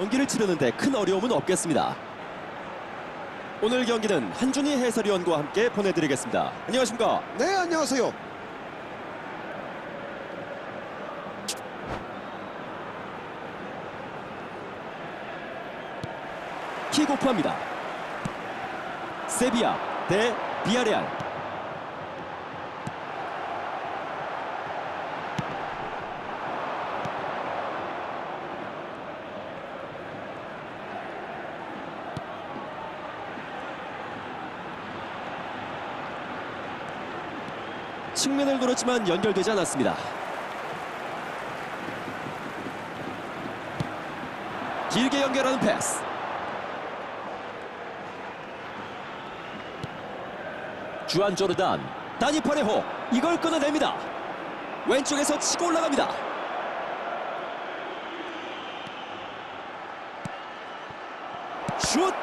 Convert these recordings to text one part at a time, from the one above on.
경기를 치르는데 큰 어려움은 없겠습니다. 오늘 경기는 한준희 해설위원과 함께 보내드리겠습니다. 안녕하십니까? 네, 안녕하세요. 킥오프합니다. 세비야 대 비아레알. 측면을 노렸지만 연결되지 않았습니다. 길게 연결하는 패스. 주안 조르단 다니 파레호 이걸 끊어냅니다 왼쪽에서 치고 올라갑니다 슛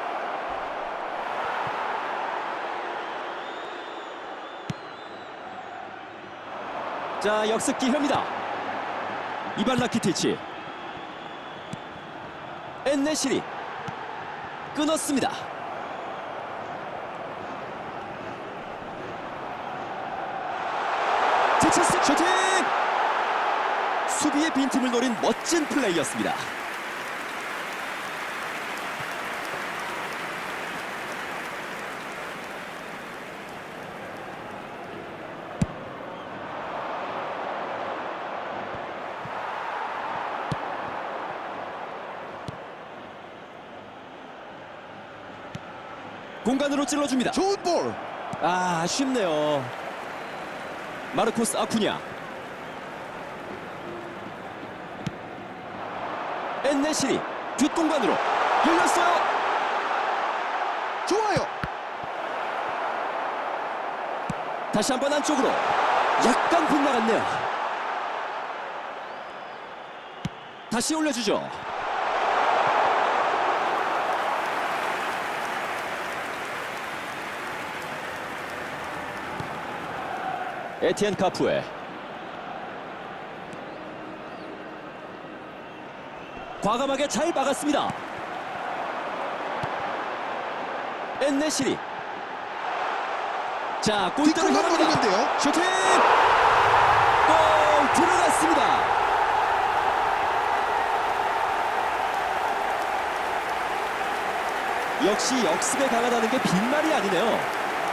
자, 역습 기회입니다. 이발 라키티치. 엔네시리. 끊었습니다. 제체스 슈팅! 수비의 빈틈을 노린 멋진 플레이였습니다. 공간으로 찔러줍니다. 좋은 볼. 아, 아쉽네요. 마르코스 아쿠냐. 엔네시리 뒷공간으로 열렸어요. 좋아요. 다시 한번 안쪽으로 약간 빗나갔네요. 다시 올려주죠. 에티엔 카푸에 과감하게 잘 막았습니다. 엔네시리 자 골대로 향합니다. 노리는데요. 슈팅! 골 들어갔습니다. 역시 역습에 강하다는 게 빈말이 아니네요.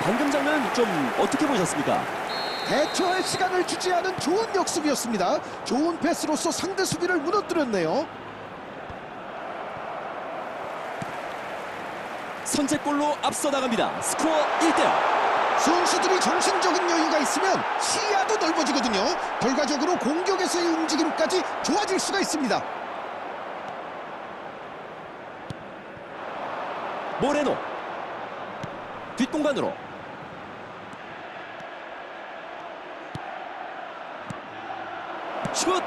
방금 장면 좀 어떻게 보셨습니까? 대처할 시간을 주지 않은 좋은 역습이었습니다. 좋은 패스로서 상대 수비를 무너뜨렸네요. 선제골로 앞서 나갑니다. 스코어 1대0. 선수들이 정신적인 여유가 있으면 시야도 넓어지거든요. 결과적으로 공격에서의 움직임까지 좋아질 수가 있습니다. 모레노 뒷공간으로 슛!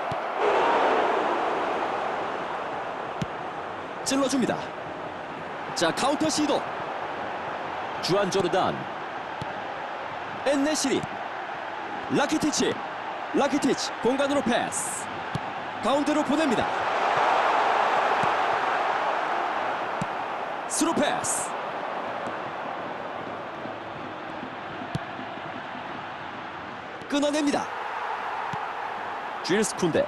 찔러줍니다. 자 카운터 시도. 주안 조르단. 엔네시리. 라키티치. 라키티치 공간으로 패스. 가운데로 보냅니다. 스루 패스. 끊어냅니다 쥐르스 쿤데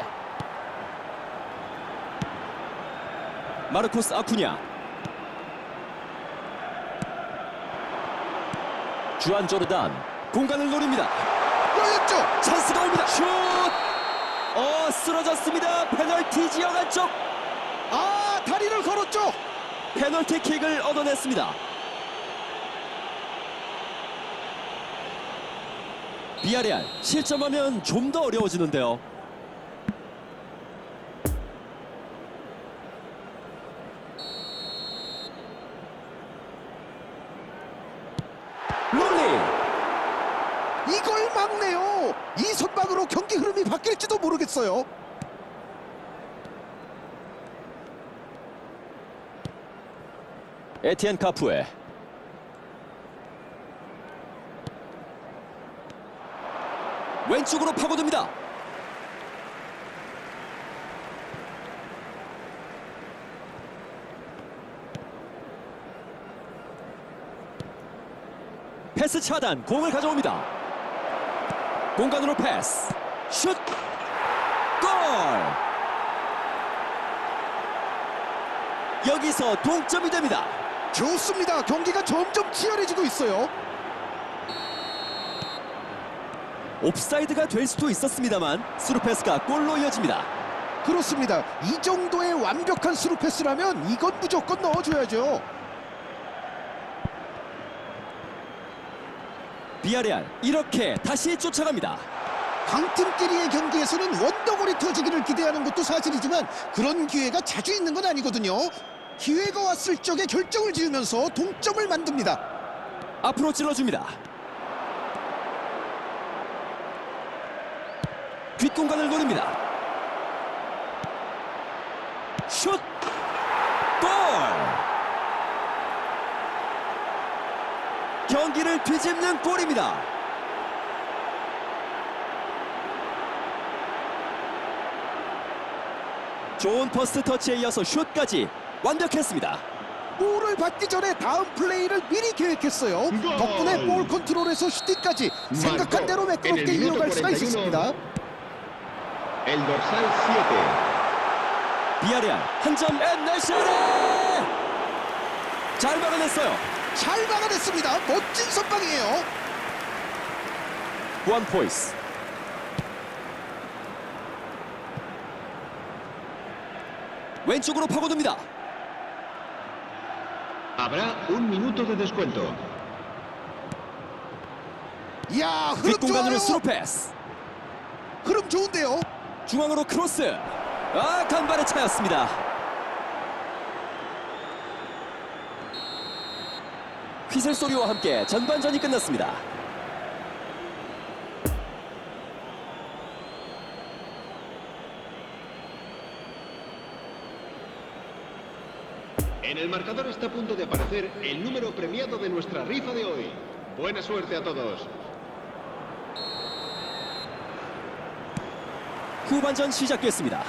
마르코스 아쿠냐 주안 조르단 공간을 노립니다 열렸죠. 찬스가 옵니다 슛! 어 쓰러졌습니다 페널티 지역 안쪽 아, 다리를 걸었죠. 페널티 킥을 얻어냈습니다. 비아레알 실점하면 좀 더 어려워지는데요. 쳤어요. 에티엔 카푸에 왼쪽으로 파고듭니다. 패스 차단 공을 가져옵니다. 공간으로 패스 슛 여기서 동점이 됩니다. 좋습니다. 경기가 점점 치열해지고 있어요. 옵사이드가 될 수도 있었습니다만 스루 패스가 골로 이어집니다. 그렇습니다. 이 정도의 완벽한 스루 패스라면 이건 무조건 넣어줘야죠. 비아레알 이렇게 다시 쫓아갑니다. 강팀끼리의 경기에서는 원더골이 터지기를 기대하는 것도 사실이지만 그런 기회가 자주 있는 건 아니거든요. 기회가 왔을 적에 결정을 지으면서 동점을 만듭니다. 앞으로 찔러줍니다. 뒷공간을 노립니다. 슛! 골! 경기를 뒤집는 골입니다. 좋은 퍼스트 터치에 이어서 슛까지 완벽했습니다. 볼을 받기 전에 다음 플레이를 미리 계획했어요. 골! 덕분에 볼 컨트롤에서 슈팅까지 생각한 대로 매끄럽게 이어갈 수가 41. 있었습니다. El dorsal 7. 비아리안 한점 엔네시리 잘 막아냈어요. 잘 막아냈습니다. 멋진 선방이에요. 후안 포이스 왼쪽으로 파고듭니다. Habrá un minuto de descuento. 이야 흐름 뒷공간으로 스루 좋아요. 패스 흐름 좋은데요. 중앙으로 크로스 아 간발의 차였습니다. 휘슬 소리와 함께 전반전이 끝났습니다. el marcador está a punto de aparecer el número premiado de nuestra rifa de hoy. Buena suerte a todos. 후반전 시작됐습니다.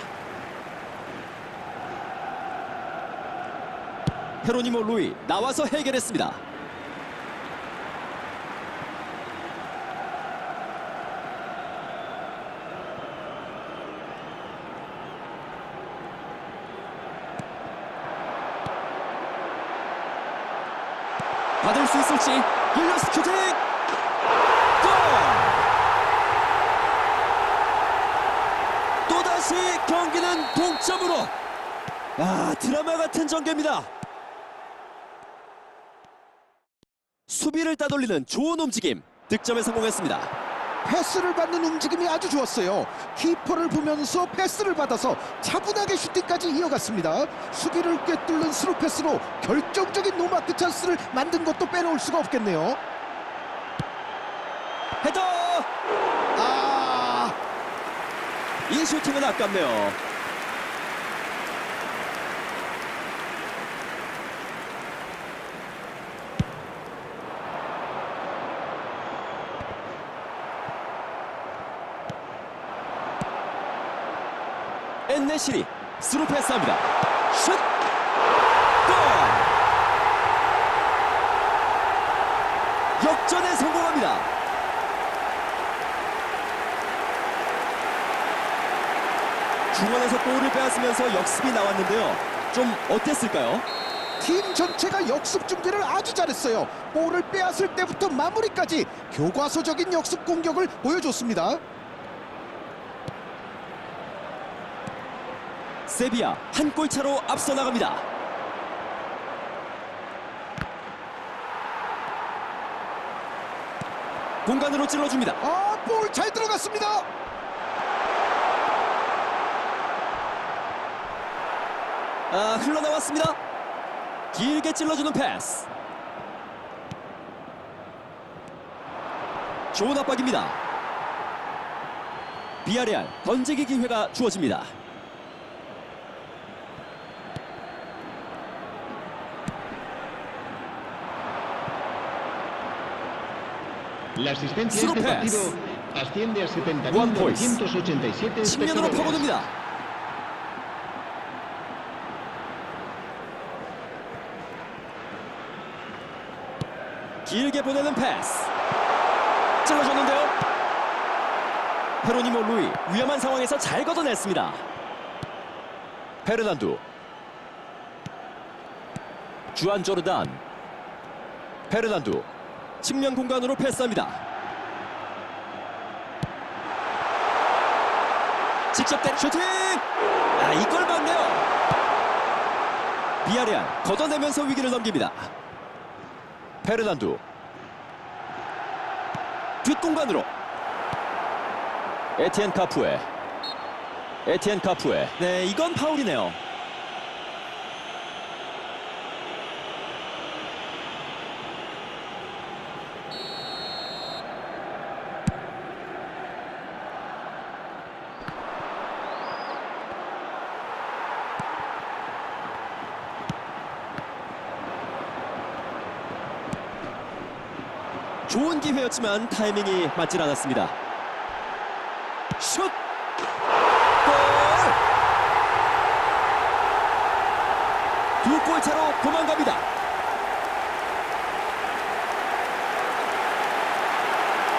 헤로니모 루이 나와서 해결했습니다. 아 드라마 같은 전개입니다 수비를 따돌리는 좋은 움직임 득점에 성공했습니다 패스를 받는 움직임이 아주 좋았어요. 키퍼를 보면서 패스를 받아서 차분하게 슈팅까지 이어갔습니다. 수비를 꿰뚫는 스루 패스로 결정적인 노마크 찬스를 만든 것도 빼놓을 수가 없겠네요. 헤더 아, 이 슈팅은 아깝네요 엔네시리 스루 패스합니다 슛 골! 역전에 성공합니다 중원에서 볼을 빼앗으면서 역습이 나왔는데요 좀 어땠을까요? 팀 전체가 역습 준비를 아주 잘했어요. 볼을 빼앗을 때부터 마무리까지 교과서적인 역습 공격을 보여줬습니다. 세비야 한 골 차로 앞서 나갑니다. 공간으로 찔러줍니다. 아, 볼 잘 들어갔습니다. 아 흘러나왔습니다. 길게 찔러주는 패스. 좋은 압박입니다. 비아레알 던지기 기회가 주어집니다. La asistencia a este partido asciende a One Voice. 70.987 측면으로. 파고듭니다. 길게 보내는 패스. 찔러줬는데요. 페로니모 루이 위험한 상황에서 잘 걷어냈습니다. 페르난두. 주안 조르단. 페르난두. 측면 공간으로 패스합니다. 직접 때 슈팅! 아, 이걸 막네요. 비아리안 걷어내면서 위기를 넘깁니다. 페르난두. 뒷공간으로. 에티엔 카푸에. 에티엔 카푸에. 네, 이건 파울이네요. 좋은 기회였지만 타이밍이 맞질 않았습니다. 슛! 골! 두 골 차로 도망갑니다.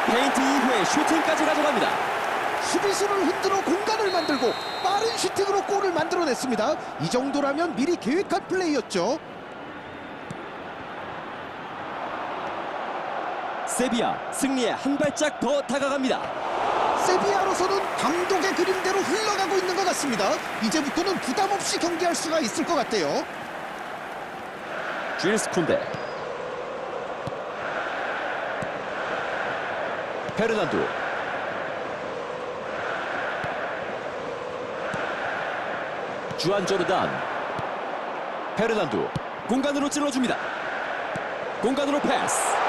페인트 이후에 슈팅까지 가져갑니다. 수비수를 흔들어 공간을 만들고 빠른 슈팅으로 골을 만들어냈습니다. 이 정도라면 미리 계획한 플레이였죠. 세비야 승리에 한 발짝 더 다가갑니다. 세비야로서는 감독의 그림대로 흘러가고 있는 것 같습니다. 이제부터는 부담 없이 경기할 수가 있을 것 같아요. 주일스 쿤데 페르난두 주안 조르단 페르난두 공간으로 찔러줍니다 공간으로 패스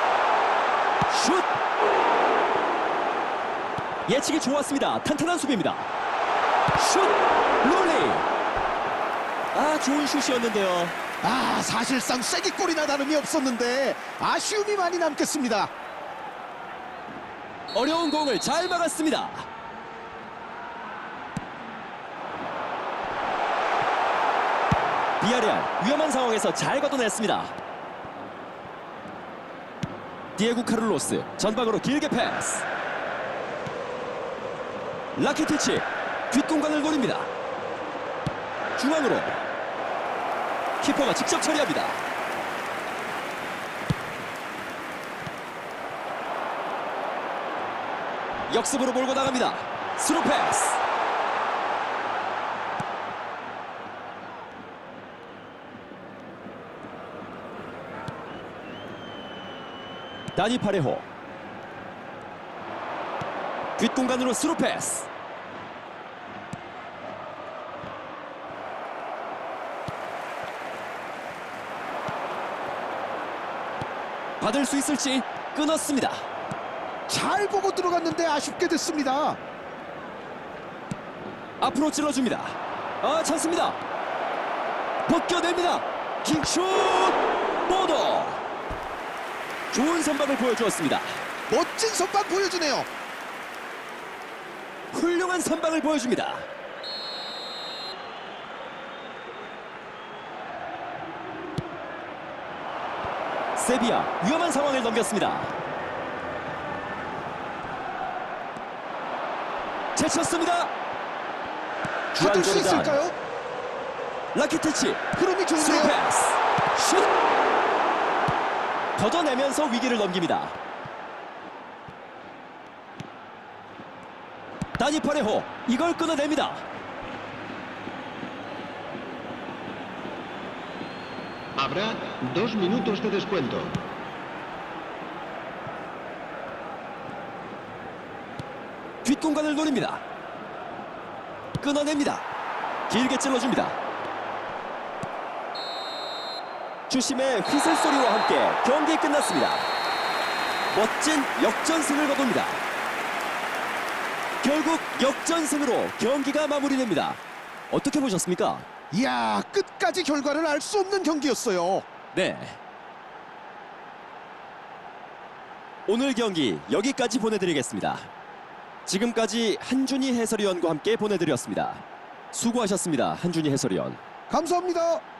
슛 예측이 좋았습니다 탄탄한 수비입니다 슛 롤리 아 좋은 슛이었는데요 아 사실상 쐐기골이나 다름이 없었는데 아쉬움이 많이 남겠습니다. 어려운 공을 잘 막았습니다. 비아리안 위험한 상황에서 잘 걷어냈습니다. 디에고 카를로스 전방으로 길게 패스. 라키티치 뒷공간을 노립니다. 중앙으로 키퍼가 직접 처리합니다. 역습으로 몰고 나갑니다. 스루 패스. 다니 파레호. 뒷공간으로 스루 패스. 받을 수 있을지 끊었습니다. 잘 보고 들어갔는데 아쉽게 됐습니다. 앞으로 찔러줍니다. 아 찬스입니다. 벗겨냅니다. 킹슛 보도. 좋은 선방을 보여주었습니다. 멋진 선방 보여주네요. 훌륭한 선방을 보여줍니다. 세비야 위험한 상황을 넘겼습니다. 제쳤습니다. 받을 수. 있을까요? 라키티치 흐름이 좋은데요. 패스 슛 걷어내면서 위기를 넘깁니다. 다니 파레호 이걸 끊어냅니다. Habrá dos minutos de descuento. 뒷공간을 노립니다. 끊어냅니다. 길게 찔러줍니다 주심의 휘슬 소리와 함께 경기 끝났습니다 멋진 역전승을 거둡니다 결국 역전승으로 경기가 마무리됩니다 어떻게 보셨습니까? 이야 끝까지 결과를 알 수 없는 경기였어요. 네. 오늘 경기 여기까지 보내드리겠습니다. 지금까지 한준희 해설위원과 함께 보내드렸습니다. 수고하셨습니다. 한준희 해설위원. 감사합니다.